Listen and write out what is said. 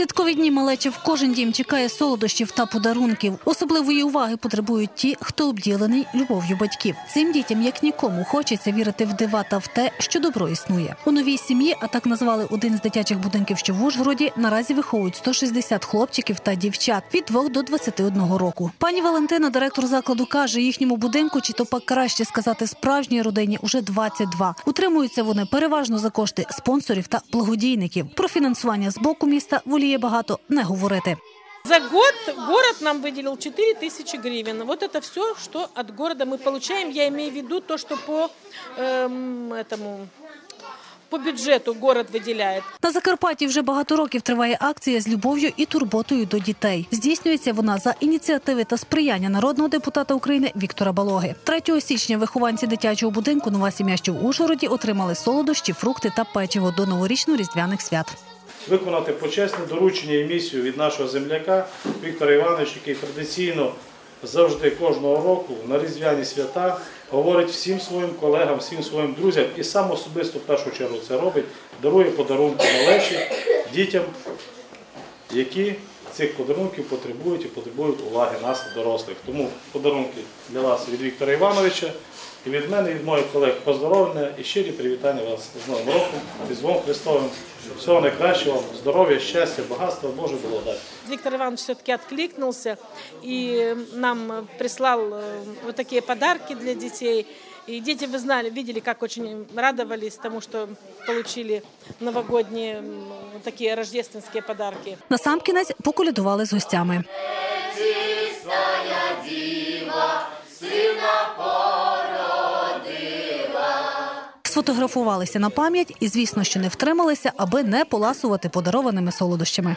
святкові дні малечі в кожен дім чекає солодощів та подарунків. Особливої уваги потребують ті, хто обділений любов'ю батьків. Цим дітям як нікому хочеться вірити в дива та в те, що добро існує. У новій сім'ї, а так назвали один з дитячих будинків, що в Ужгороді, наразі виховують 160 хлопчиків та дівчат від 2 до 21 року. Пані Валентина, директор закладу, каже, їхньому будинку, чи то пак краще сказати, справжній родині уже 22. Утримуються вони переважно за кошти спонсорів та благодійників. Про фінансування з боку міста воліє багато не говорити. За год город нам выделил 4 тысячи гривен. Вот это все, что от города мы получаем. Я имею в виду то, что по эм, этому по бюджету город выделяет. На Закарпатті вже багато років триває акція з любов'ю і турботою до дітей. Здійснюється вона за ініціативи та сприяння народного депутата України Віктора Балоги. 3 січня вихованці дитячого будинку Нова сім'я, що в Ужгороді отримали солодощі, фрукти та печиво до новорічно-різдвяних свят. виконати почесне доручення і місію від нашого земляка Віктора Івановича, який традиційно завжди кожного року на різдвяні свята говорить всім своїм колегам, всім своїм друзям і сам особисто в першу чергу це робить, дарує подарунки малечі дітям, які цих подарунків потребують і потребують уваги нас, дорослих. Тому подарунки для вас від Віктора Івановича і від мене, і від моїх колег поздоровлення і щирі привітання вас з Новим роком, Різдвом Христовим. Всього найкращого, вам, здоров'я, щастя, багатства, Боже благодать. Виктор Иванович все-таки откликнулся и нам прислал вот такие подарки для детей. И дети, вы знали, видели, как очень радовались тому, что получили новогодние такие рождественские подарки. Насамкінець поколядували з гостями. Сфотографувалися на пам'ять і, звісно, що не втрималися, аби не поласувати подарованими солодощами.